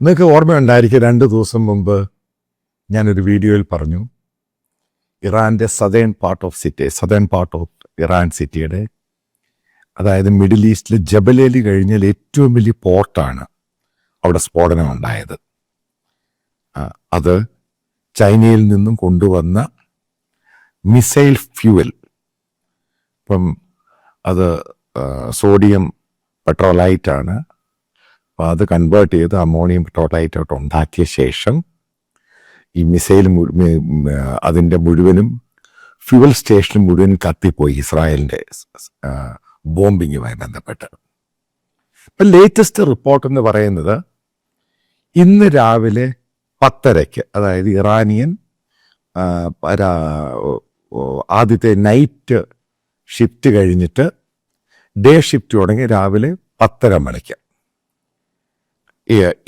നിങ്ങൾക്ക് ഓർമ്മയുണ്ടായിരിക്കും രണ്ട് ദിവസം മുമ്പ് ഞാനൊരു വീഡിയോയിൽ പറഞ്ഞു ഇറാന്റെ southern part of city southern part of Iran സിറ്റിയുടെ അതായത് മിഡിൽ ഈസ്റ്റിലെ ജബലേലി കഴിഞ്ഞാൽ ഏറ്റവും വലിയ പോർട്ടാണ് അവിടെ സ്ഫോടനം ഉണ്ടായത് അത് ചൈനയിൽ നിന്നും കൊണ്ടുവന്ന മിസൈൽ ഫ്യൂവൽ ഇപ്പം അത് സോഡിയം പെട്രോലൈറ്റാണ് അപ്പോൾ അത് കൺവേർട്ട് ചെയ്ത് അമോണിയം പെട്രോലൈറ്റ് ആയിട്ട് ഉണ്ടാക്കിയ ശേഷം ഈ മിസൈൽ അതിന്റെ മുഴുവനും ഫ്യൂവൽ സ്റ്റേഷൻ മുഴുവൻ കത്തിപ്പോയി ഇസ്രായേലിന്റെ ബോംബിങ്ങുമായി ബന്ധപ്പെട്ട്. ഇപ്പം ലേറ്റസ്റ്റ് റിപ്പോർട്ട് എന്ന് പറയുന്നത് ഇന്ന് രാവിലെ പത്തരയ്ക്ക് അതായത് ഇറാനിയൻ ആദ്യത്തെ നൈറ്റ് ഷിഫ്റ്റ് കഴിഞ്ഞിട്ട് ഡേ ഷിഫ്റ്റ് തുടങ്ങി രാവിലെ പത്തര മണിക്ക്.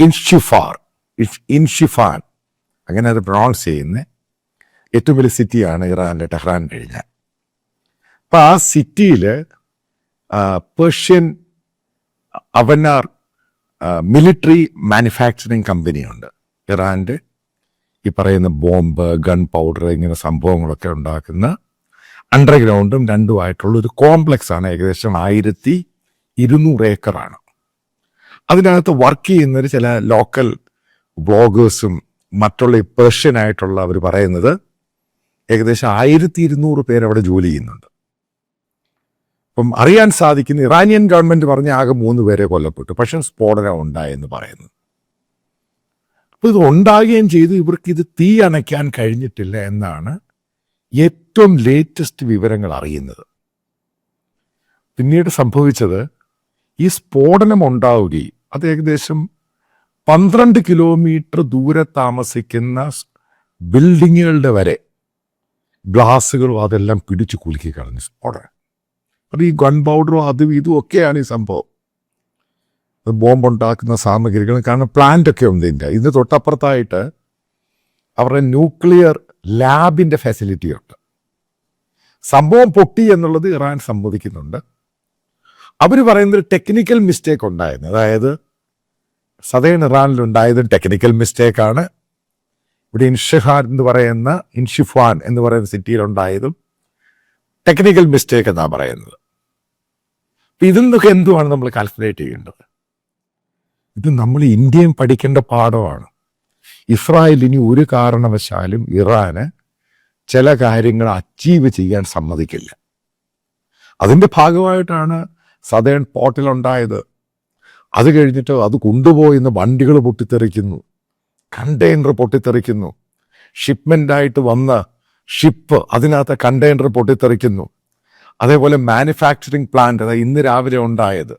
ഇൻഷിഫാർ ഇൻഷിഫാൻ. അങ്ങനെ അത് പ്രൊണൗൺസ് ചെയ്യുന്ന ഏറ്റവും വലിയ സിറ്റിയാണ് ഇറാനിലെ ടെഹ്റാൻ കഴിഞ്ഞാൽ അപ്പം ആ സിറ്റിയിൽ പേർഷ്യൻ അവനാർ മിലിറ്ററി മാനുഫാക്ചറിങ് കമ്പനിയുണ്ട് ഇറാന്റെ ഈ പറയുന്ന ബോംബ് ഗൺ പൗഡർ ഇങ്ങനെ സംഭവങ്ങളൊക്കെ ഉണ്ടാക്കുന്ന അണ്ടർഗ്രൗണ്ടും രണ്ടുമായിട്ടുള്ള ഒരു കോംപ്ലക്സ് ആണ്. ഏകദേശം ആയിരത്തി ഇരുന്നൂറ് ഏക്കറാണ്. അതിനകത്ത് വർക്ക് ചെയ്യുന്നവർ ചില ലോക്കൽ ബ്ലോഗേഴ്സും മറ്റുള്ള പേർഷ്യൻ ആയിട്ടുള്ള അവർ പറയുന്നത് ഏകദേശം ആയിരത്തി ഇരുന്നൂറ് പേരവിടെ ജോലി ചെയ്യുന്നുണ്ട്. അപ്പം അറിയാൻ സാധിക്കുന്ന ഇറാനിയൻ ഗവൺമെന്റ് പറഞ്ഞ ആകെ മൂന്ന് പേരെ കൊല്ലപ്പെട്ടു. പക്ഷെ സ്ഫോടനം ഉണ്ടായെന്ന് പറയുന്നു. അപ്പം ഇത് ഉണ്ടാകുകയും ചെയ്തു. ഇവർക്ക് ഇത് തീ അണയ്ക്കാൻ കഴിഞ്ഞിട്ടില്ല എന്നാണ് ഏറ്റവും ലേറ്റസ്റ്റ് വിവരങ്ങൾ അറിയുന്നത്. പിന്നീട് സംഭവിച്ചത് ഈ സ്ഫോടനം ഉണ്ടാവുകയും അത് ഏകദേശം പന്ത്രണ്ട് കിലോമീറ്റർ ദൂരെ താമസിക്കുന്ന ബിൽഡിങ്ങുകളുടെ വരെ ഗ്ലാസ്സുകളും അതെല്ലാം പിടിച്ചു കുലുക്കി കളഞ്ഞു. സ്ഫോടനം അത് ഈ ഗൺ പൗഡറും അതും ഇതും ഒക്കെയാണ് ഈ സംഭവം. അത് ബോംബ് ഉണ്ടാക്കുന്ന സാമഗ്രികൾ. കാരണം പ്ലാന്റ് ഒക്കെ ഉണ്ട് ഇന്ത്യ ഇതിന് തൊട്ടപ്പുറത്തായിട്ട് അവരുടെ ന്യൂക്ലിയർ ലാബിന്റെ ഫെസിലിറ്റി ഉണ്ട്. സംഭവം പൊട്ടി എന്നുള്ളത് ഇറാൻ സമ്മതിക്കുന്നുണ്ട്. അവർ പറയുന്നത് ടെക്നിക്കൽ മിസ്റ്റേക്ക് ഉണ്ടായിരുന്നു. അതായത് സദേൺ ഇറാനിലുണ്ടായത് ടെക്നിക്കൽ മിസ്റ്റേക്കാണ് ഇവിടെ ഇൻഷിഹാൻ എന്ന് പറയുന്ന ഇൻഷിഫാൻ എന്ന് പറയുന്ന സിറ്റിയിലുണ്ടായതും ടെക്നിക്കൽ മിസ്റ്റേക്ക് എന്നാണ് പറയുന്നത്. അപ്പൊ ഇതിൽ നിന്നൊക്കെ എന്തുമാണ് നമ്മൾ കാൽക്കുലേറ്റ് ചെയ്യേണ്ടത്? ഇത് നമ്മൾ ഇന്ത്യയും പഠിക്കേണ്ട പാഠമാണ്. ഇസ്രായേൽ ഇനി ഒരു കാരണവശാലും ഇറാന് ചില കാര്യങ്ങൾ അച്ചീവ് ചെയ്യാൻ സമ്മതിക്കില്ല. അതിന്റെ ഭാഗമായിട്ടാണ് സദേൺ പോർട്ടിലുണ്ടായത് അത് കഴിഞ്ഞിട്ട് അത് കൊണ്ടുപോയിന്ന് വണ്ടികൾ പൊട്ടിത്തെറിക്കുന്നു. കണ്ടെയ്നർ പൊട്ടിത്തെറിക്കുന്നു. ഷിപ്മെന്റായിട്ട് വന്ന ഷിപ്പ് അതിനകത്ത് കണ്ടെയ്നർ പൊട്ടിത്തെറിക്കുന്നു. അതേപോലെ മാനുഫാക്ചറിങ് പ്ലാന്റ് അതായത് ഇന്ന് രാവിലെ ഉണ്ടായത്.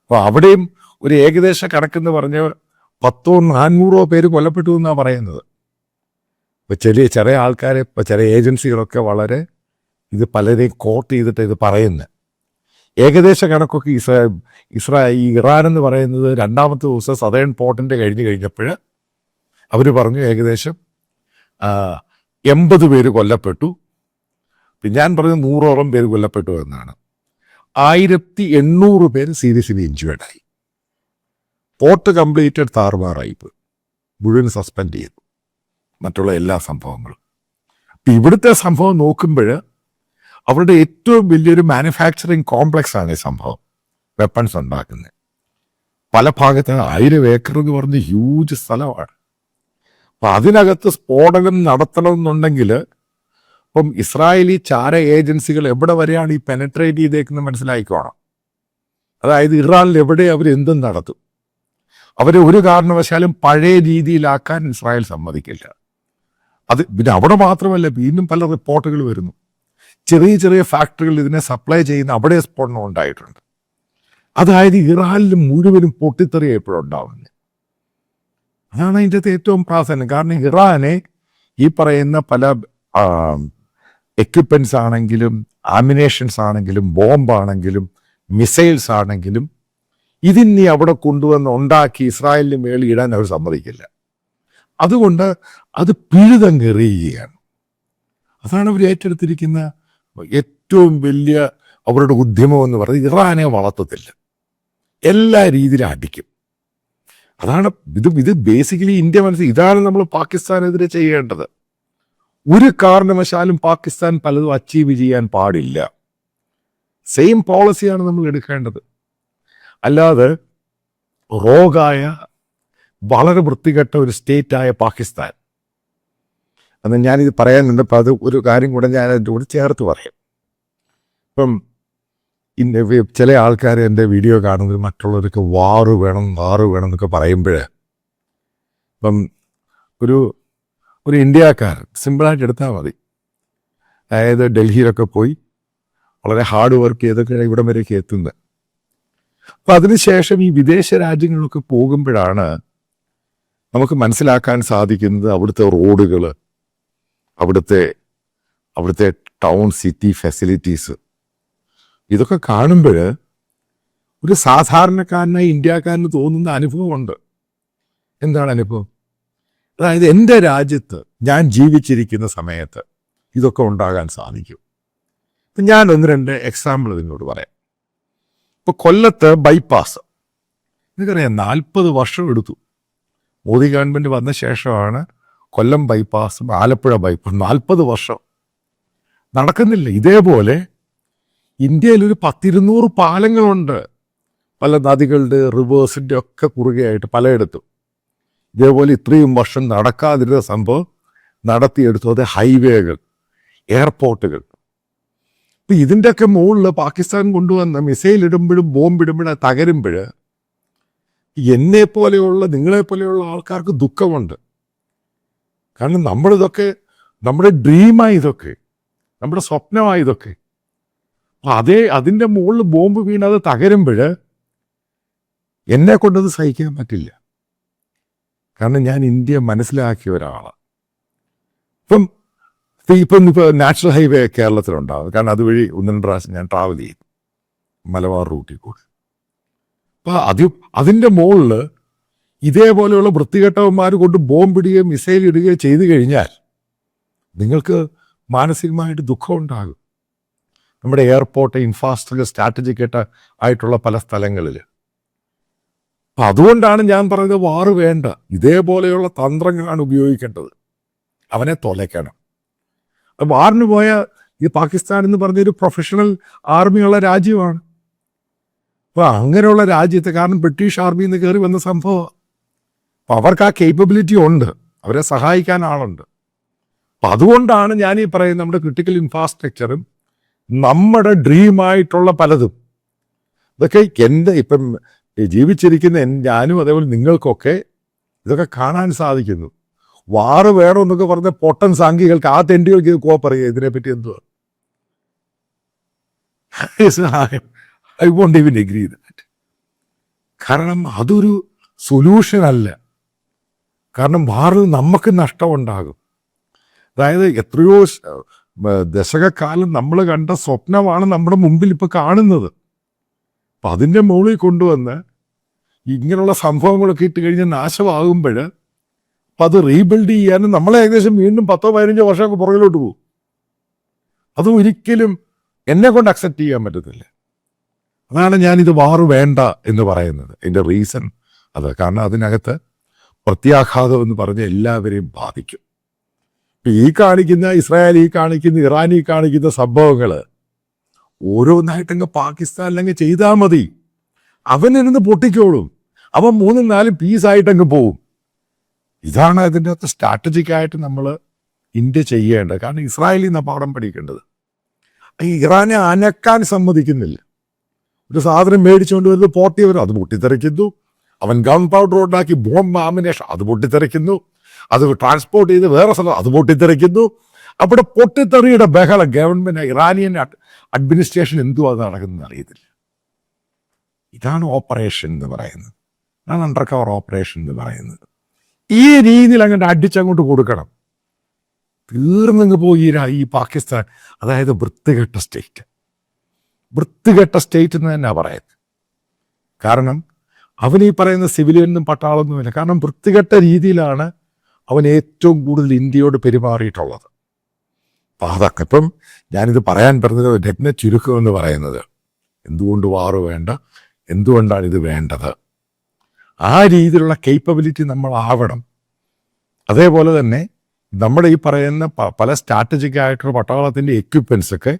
അപ്പോൾ അവിടെയും ഒരു ഏകദേശ കണക്കെന്ന് പറഞ്ഞ് പത്തോ നാനൂറോ പേര് കൊല്ലപ്പെട്ടു എന്നാണ് പറയുന്നത്. ഇപ്പോൾ ചെറിയ ചെറിയ ആൾക്കാരെ ഇപ്പോൾ ചെറിയ ഏജൻസികളൊക്കെ വളരെ ഇത് പലരെയും കോട്ട് ചെയ്തിട്ട് ഇത് പറയുന്നത് ഏകദേശ കണക്കൊക്കെ ഇസ്രായേൽ ഇസ്രായേൽ ഈ ഇറാൻ എന്ന് പറയുന്നത് രണ്ടാമത്തെ ദിവസം സദേൺ പോർട്ടിന്റെ കഴിഞ്ഞ് കഴിഞ്ഞപ്പോൾ അവർ പറഞ്ഞു ഏകദേശം എൺപത് പേര് കൊല്ലപ്പെട്ടു. പിന്നെ ഞാൻ പറഞ്ഞു നൂറോളം പേര് കൊല്ലപ്പെട്ടു എന്നാണ്. ആയിരത്തി എണ്ണൂറ് പേര് സീരിയസ്ലി ഇഞ്ചുവേഡായി പോർട്ട് കംപ്ലീറ്റഡ് താറുമാറായി മുഴുവൻ സസ്പെൻഡ് ചെയ്തു. മറ്റുള്ള എല്ലാ സംഭവങ്ങളും. ഇപ്പൊ ഇവിടുത്തെ സംഭവം നോക്കുമ്പോൾ അവരുടെ ഏറ്റവും വലിയൊരു മാനുഫാക്ചറിങ് കോംപ്ലക്സ് ആണ് ഈ സംഭവം. വെപ്പൺസ് ഉണ്ടാക്കുന്നത്. പല ഭാഗത്ത് ആയിരം ഏക്കർ എന്ന് പറഞ്ഞ് ഹ്യൂജ് സ്ഥലമാണ്. അപ്പൊ അതിനകത്ത് സ്ഫോടനം നടത്തണമെന്നുണ്ടെങ്കിൽ ഇപ്പം ഇസ്രായേലി ചാര ഏജൻസികൾ എവിടെ വരെയാണ് ഈ പെനട്രേറ്റ് ചെയ്തേക്കുന്നത് മനസ്സിലായിക്കോണം. അതായത് ഇറാനിൽ എവിടെ അവർ എന്തും നടത്തും. അവരെ ഒരു കാരണവശാലും പഴയ രീതിയിലാക്കാൻ ഇസ്രായേൽ സമ്മതിക്കില്ല. അത് പിന്നെ അവിടെ മാത്രമല്ല വീണ്ടും പല റിപ്പോർട്ടുകൾ വരുന്നു. ചെറിയ ചെറിയ ഫാക്ടറികളിൽ ഇതിനെ സപ്ലൈ ചെയ്യുന്ന അവിടെ സ്ഫോടനം ഉണ്ടായിട്ടുണ്ട്. അതായത് ഇറാനിൽ മുഴുവനും പൊട്ടിത്തെറി എപ്പോഴും ഉണ്ടാവുന്നത് അതാണ് അതിന്റെ അകത്ത് ഏറ്റവും പ്രാധാന്യം. കാരണം ഇറാനെ ഈ പറയുന്ന പല എക്യുപ്മെന്റ്സ് ആണെങ്കിലും ആമിനേഷൻസ് ആണെങ്കിലും ബോംബാണെങ്കിലും മിസൈൽസ് ആണെങ്കിലും ഇതിനി അവിടെ കൊണ്ടുവന്ന് ഉണ്ടാക്കി ഇസ്രായേലിന് മേളിൽ ഇടാൻ അവർ സമ്മതിക്കില്ല. അതുകൊണ്ട് അത് പിഴുതങ്ങെറിയുകയാണ് അതാണ് അവർ ഏറ്റെടുത്തിരിക്കുന്ന ഏറ്റവും വലിയ അവരുടെ ഉദ്യമം എന്ന് പറയുന്നത് ഇറാനെ വളർത്തത്തില്ല. എല്ലാ രീതിയിലും അടിക്കും. അതാണ് ഇത് ഇത് ബേസിക്കലി ഇന്ത്യ മനസ്സിൽ ഇതാണ് നമ്മൾ പാകിസ്ഥാനെതിരെ ചെയ്യേണ്ടത്. ഒരു കാരണവശാലും പാകിസ്ഥാൻ പലതും അച്ചീവ് ചെയ്യാൻ പാടില്ല. സെയിം പോളിസിയാണ് നമ്മൾ എടുക്കേണ്ടത്. അല്ലാതെ റോഗായ വളരെ വൃത്തികെട്ട ഒരു സ്റ്റേറ്റായ പാകിസ്ഥാൻ എന്ന് ഞാനിത് പറയാനുണ്ട് അപ്പോൾ അത് ഒരു കാര്യം കൂടെ ഞാൻ അതിന്റെ കൂടെ ചേർത്ത് പറയാം. ഇപ്പം ഇന്ന് ചില ആൾക്കാർ എന്റെ വീഡിയോ കാണുന്നത് മറ്റുള്ളവർക്ക് വാറ് വേണം വാറ് വേണം എന്നൊക്കെ പറയുമ്പോൾ ഇപ്പം ഒരു ഒരു ഇന്ത്യക്കാരൻ സിമ്പിളായിട്ട് എടുത്താൽ മതി. അതായത് ഡൽഹിയിലൊക്കെ പോയി വളരെ ഹാർഡ് വർക്ക് ചെയ്തൊക്കെ ഇവിടം വരെയൊക്കെ എത്തുന്നത് അപ്പം അതിനുശേഷം ഈ വിദേശ രാജ്യങ്ങളിലൊക്കെ പോകുമ്പോഴാണ് നമുക്ക് മനസ്സിലാക്കാൻ സാധിക്കുന്നത് അവിടുത്തെ റോഡുകൾ അവിടുത്തെ അവിടുത്തെ ടൗൺ സിറ്റി ഫെസിലിറ്റീസ് ഇതൊക്കെ കാണുമ്പോൾ ഒരു സാധാരണക്കാരനായി ഇന്ത്യക്കാരന് തോന്നുന്ന അനുഭവമുണ്ട്. എന്താണ് അനുഭവം? അതായത് എന്റെ രാജ്യത്ത് ഞാൻ ജീവിച്ചിരിക്കുന്ന സമയത്ത് ഇതൊക്കെ ഉണ്ടാകാൻ സാധിക്കും. ഇപ്പം ഞാൻ ഒന്ന് രണ്ട് എക്സാമ്പിൾ നിങ്ങളോട് പറയാം. ഇപ്പോൾ കൊല്ലത്ത് ബൈപ്പാസ് നിങ്ങൾക്കറിയാം നാൽപ്പത് വർഷം എടുത്തു. മോദി ഗവൺമെന്റ് വന്ന ശേഷമാണ് കൊല്ലം ബൈപ്പാസും ആലപ്പുഴ ബൈപ്പാസ് നാൽപ്പത് വർഷം നടക്കുന്നില്ല. ഇതേപോലെ ഇന്ത്യയിൽ ഒരു പത്തിരുന്നൂറ് പാലങ്ങളുണ്ട്. പല നദികളുടെ റിവേഴ്സിന്റെ ഒക്കെ കുറുകയായിട്ട് പലയിടത്തും. ഇതേപോലെ ഇത്രയും വർഷം നടക്കാതിരുന്ന സംഭവം നടത്തിയെടുത്തു. അത് ഹൈവേകൾ എയർപോർട്ടുകൾ ഇപ്പം ഇതിന്റെയൊക്കെ മുകളിൽ പാകിസ്ഥാൻ കൊണ്ടുവന്ന മിസൈൽ ഇടുമ്പോഴും ബോംബ് ഇടുമ്പോഴും തകരുമ്പോൾ എന്നെ പോലെയുള്ള നിങ്ങളെ പോലെയുള്ള ആൾക്കാർക്ക് ദുഃഖമുണ്ട്. കാരണം നമ്മളിതൊക്കെ നമ്മുടെ ഡ്രീമായി ഇതൊക്കെ നമ്മുടെ സ്വപ്നമായി ഇതൊക്കെ. അപ്പൊ അതേ അതിന്റെ മുകളിൽ ബോംബ് വീണ് അത് തകരുമ്പോൾ എന്നെ കൊണ്ടത് സഹിക്കാൻ പറ്റില്ല. കാരണം ഞാൻ ഇന്ത്യ മനസ്സിലാക്കിയ ഒരാളാണ് ഇപ്പം ഇപ്പം ഇപ്പം ഇപ്പോൾ നാഷണൽ ഹൈവേ കേരളത്തിലുണ്ടാവും. കാരണം അതുവഴി ഒന്ന് പ്രാവശ്യം ഞാൻ ട്രാവൽ ചെയ്യും മലബാർ റൂട്ടിൽ കൂടെ. അപ്പം അത് അതിന്റെ മുകളിൽ ഇതേപോലെയുള്ള വൃത്തികെട്ടവന്മാർ കൊണ്ട് ബോംബിടുകയും മിസൈൽ ഇടുകയും ചെയ്തു കഴിഞ്ഞാൽ നിങ്ങൾക്ക് മാനസികമായിട്ട് ദുഃഖം ഉണ്ടാകും. നമ്മുടെ എയർപോർട്ട് ഇൻഫ്രാസ്ട്രക്ചർ സ്ട്രാറ്റജിക് ആയിട്ടുള്ള പല സ്ഥലങ്ങളിൽ അപ്പം അതുകൊണ്ടാണ് ഞാൻ പറഞ്ഞത് വാറ് വേണ്ട. ഇതേപോലെയുള്ള തന്ത്രങ്ങളാണ് ഉപയോഗിക്കേണ്ടത്. അവനെ തൊലയ്ക്കണം വാറിന് പോയ ഈ പാകിസ്ഥാൻ എന്ന് പറഞ്ഞൊരു പ്രൊഫഷണൽ ആർമിയുള്ള രാജ്യമാണ്. അപ്പോൾ അങ്ങനെയുള്ള രാജ്യത്തെ കാരണം ബ്രിട്ടീഷ് ആർമിയിൽ നിന്ന് കയറി വന്ന സംഭവം. അപ്പം അവർക്ക് ആ കേപ്പബിലിറ്റി ഉണ്ട്. അവരെ സഹായിക്കാൻ ആളുണ്ട്. അപ്പം അതുകൊണ്ടാണ് ഞാൻ ഈ പറയുന്നത് നമ്മുടെ ക്രിട്ടിക്കൽ ഇൻഫ്രാസ്ട്രക്ചറും നമ്മുടെ ഡ്രീമായിട്ടുള്ള പലതും. ഇതൊക്കെ എന്റെ ഇപ്പം ജീവിച്ചിരിക്കുന്ന ഞാനും അതേപോലെ നിങ്ങൾക്കൊക്കെ ഇതൊക്കെ കാണാൻ സാധിക്കുന്നു. വാറ് വേണമെന്നൊക്കെ പറഞ്ഞ പൊട്ടൻ സാങ്കികൾക്ക് ആ തെണ്ടികൾക്ക് ഇത് കോപ്പറിയുക ഇതിനെപ്പറ്റി എന്തോ I won't even agree that കാരണം അതൊരു സൊല്യൂഷൻ അല്ല. കാരണം മാറുന്നത് നമുക്ക് നഷ്ടമുണ്ടാകും. അതായത് എത്രയോ ദശകക്കാലം നമ്മൾ കണ്ട സ്വപ്നമാണ് നമ്മുടെ മുമ്പിൽ ഇപ്പോൾ കാണുന്നത്. അപ്പം അതിന്റെ മുകളിൽ കൊണ്ടുവന്ന് ഇങ്ങനെയുള്ള സംഭവങ്ങളൊക്കെ ഇട്ട് കഴിഞ്ഞാൽ നാശമാകുമ്പോൾ അപ്പം അത് റീബിൽഡ് ചെയ്യാനും നമ്മളെ ഏകദേശം വീണ്ടും പത്തോ പതിനഞ്ചോ വർഷമൊക്കെ പുറകിലോട്ട് പോകും. അത് ഒരിക്കലും എന്നെ കൊണ്ട് അക്സെപ്റ്റ് ചെയ്യാൻ പറ്റത്തില്ല. അതാണ് ഞാനിത് വാറ് വേണ്ട എന്ന് പറയുന്നത്. എന്റെ റീസൺ അത്. കാരണം അതിനകത്ത് പ്രത്യാഘാതം എന്ന് പറഞ്ഞ് എല്ലാവരെയും ബാധിക്കും. ഈ കാണിക്കുന്ന ഇസ്രായേൽ ഈ കാണിക്കുന്ന ഇറാൻ ഈ കാണിക്കുന്ന സംഭവങ്ങൾ ഓരോന്നായിട്ടങ്ങ് പാകിസ്ഥാനിലങ്ങ് ചെയ്താൽ മതി. അവനിരുന്ന് പൊട്ടിക്കോളും. അവൻ മൂന്നും നാലും പീസായിട്ടങ്ങ് പോവും. ഇതാണ് അതിന്റെ അകത്ത് സ്ട്രാറ്റജിക്കായിട്ട് നമ്മൾ ഇന്ത്യ ചെയ്യേണ്ടത്. കാരണം ഇസ്രായേലിൽ നിന്ന് പാഠം പഠിക്കേണ്ടത്. ഈ ഇറാനെ അനക്കാൻ സമ്മതിക്കുന്നില്ല. ഒരു സാധനം മേടിച്ചുകൊണ്ട് വരുന്നത് പോർട്ടി അത് പൊട്ടിത്തെറിക്കുന്നു. അവൻ ഗൺ പൗഡർ ഉണ്ടാക്കി ബോംബ് ആമിനേഷൻ അത് പൊട്ടിത്തെറിക്കുന്നു. അത് ട്രാൻസ്പോർട്ട് ചെയ്ത് വേറെ സ്ഥലം അത് പൊട്ടിത്തെറിക്കുന്നു. അവിടെ പൊട്ടിത്തെറിയുടെ ബഹളം ഗവൺമെന്റ് ഇറാനിയൻ അഡ്- അഡ്മിനിസ്ട്രേഷൻ എന്തുവാ നടക്കുന്നത് അറിയത്തില്ല. ഇതാണ് ഓപ്പറേഷൻ എന്ന് പറയുന്നത്. ഇതാണ് അണ്ടർ കവർ ഓപ്പറേഷൻ എന്ന് പറയുന്നത്. ഈ രീതിയിൽ അങ്ങോട്ട് അടിച്ചങ്ങോട്ട് കൊടുക്കണം. തീർന്നങ്ങ് പോയി ഈ പാകിസ്ഥാൻ അതായത് വൃത്തികെട്ട സ്റ്റേറ്റ് വൃത്തികെട്ട സ്റ്റേറ്റ് എന്ന് തന്നെ പറയുന്നത്. കാരണം അവൻ ഈ പറയുന്ന സിവിലിയനും പട്ടാളൊന്നുമില്ല കാരണം വൃത്തികെട്ട രീതിയിലാണ് അവൻ ഏറ്റവും കൂടുതൽ ഇന്ത്യയോട് പെരുമാറിയിട്ടുള്ളത്. അതൊക്കെ ഇപ്പം ഞാനിത് പറയാൻ പറഞ്ഞത് രത്ന ചുരുക്കം എന്ന് പറയുന്നത്. എന്തുകൊണ്ട് വാറ് വേണ്ട? എന്തുകൊണ്ടാണ് ഇത് വേണ്ടത്? ആ രീതിയിലുള്ള കേപ്പബിലിറ്റി നമ്മൾ ആവണം അതേപോലെ തന്നെ നമ്മുടെ ഈ പറയുന്ന പല സ്ട്രാറ്റജിക് ആയിട്ടുള്ള പട്ടാളത്തിന്റെ എക്യുപ്മെൻസ് ഒക്കെ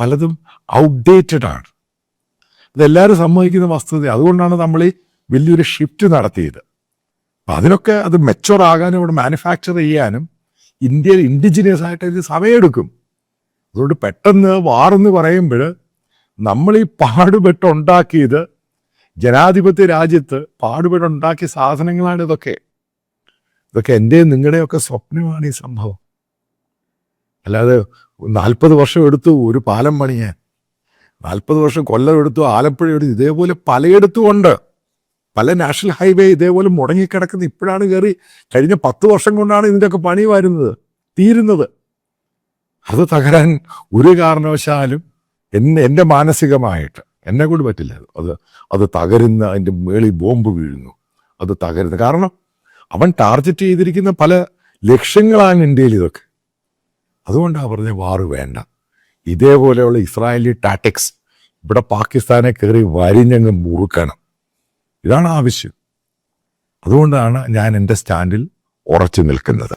പലതും ഔട്ട്ഡേറ്റഡ് ആണ്. ഇതെല്ലാവരും സമ്മതിക്കുന്ന വസ്തുത. അതുകൊണ്ടാണ് നമ്മൾ ഈ വലിയൊരു ഷിഫ്റ്റ് നടത്തിയത്. അപ്പം അതിനൊക്കെ അത് മെച്ചുവർ ആകാനും ഇവിടെ മാനുഫാക്ചർ ചെയ്യാനും ഇന്ത്യയിൽ ഇൻഡിജിനിയസ് ആയിട്ട് ഇത് സമയമെടുക്കും അതുകൊണ്ട് പെട്ടെന്ന് വാറെന്ന് പറയുമ്പോൾ നമ്മൾ ഈ പാടുപെട്ടുണ്ടാക്കിയത് ജനാധിപത്യ രാജ്യത്ത് പാടുപെട്ടുണ്ടാക്കിയ സാധനങ്ങളാണ് ഇതൊക്കെ. ഇതൊക്കെ എന്റെയും നിങ്ങളുടെയൊക്കെ സ്വപ്നമാണ് ഈ സംഭവം. അല്ലാതെ നാൽപ്പത് വർഷം എടുത്തു ഒരു പാലം പണിയാൻ. നാൽപ്പത് വർഷം കൊല്ലം എടുത്തു ആലപ്പുഴ എടുത്തു ഇതേപോലെ പലയിടത്തുമുണ്ട്. പല നാഷണൽ ഹൈവേ ഇതേപോലെ മുടങ്ങിക്കിടക്കുന്ന. ഇപ്പോഴാണ് കയറി കഴിഞ്ഞ പത്ത് വർഷം കൊണ്ടാണ് ഇതിന്റെയൊക്കെ പണി വരുന്നത് തീരുന്നത്. അത് തകരാൻ ഒരു കാരണവശാലും എന്നെ എന്റെ മാനസികമായിട്ട് എന്നെ കൊണ്ട് പറ്റില്ല. അത്. അത് തകരുന്ന അതിന്റെ മേളിൽ ബോംബ് വീഴുന്നു. അത് തകരുന്നത് കാരണം അവൻ ടാർഗറ്റ് ചെയ്തിരിക്കുന്ന പല ലക്ഷ്യങ്ങളാണ് ഇന്ത്യയിൽ ഇതൊക്കെ. അതുകൊണ്ടാണ് പറഞ്ഞ വാറ് വേണ്ട. ഇതേപോലെയുള്ള ഇസ്രായേലി ടാറ്റിക്സ് ഇവിടെ പാകിസ്ഥാനെ കയറി വരിഞ്ഞങ്ങ് മുറുക്കണം. ഇതാണ് ആവശ്യം അതുകൊണ്ടാണ് ഞാൻ എന്റെ സ്റ്റാൻഡിൽ ഉറച്ചു നിൽക്കുന്നത്.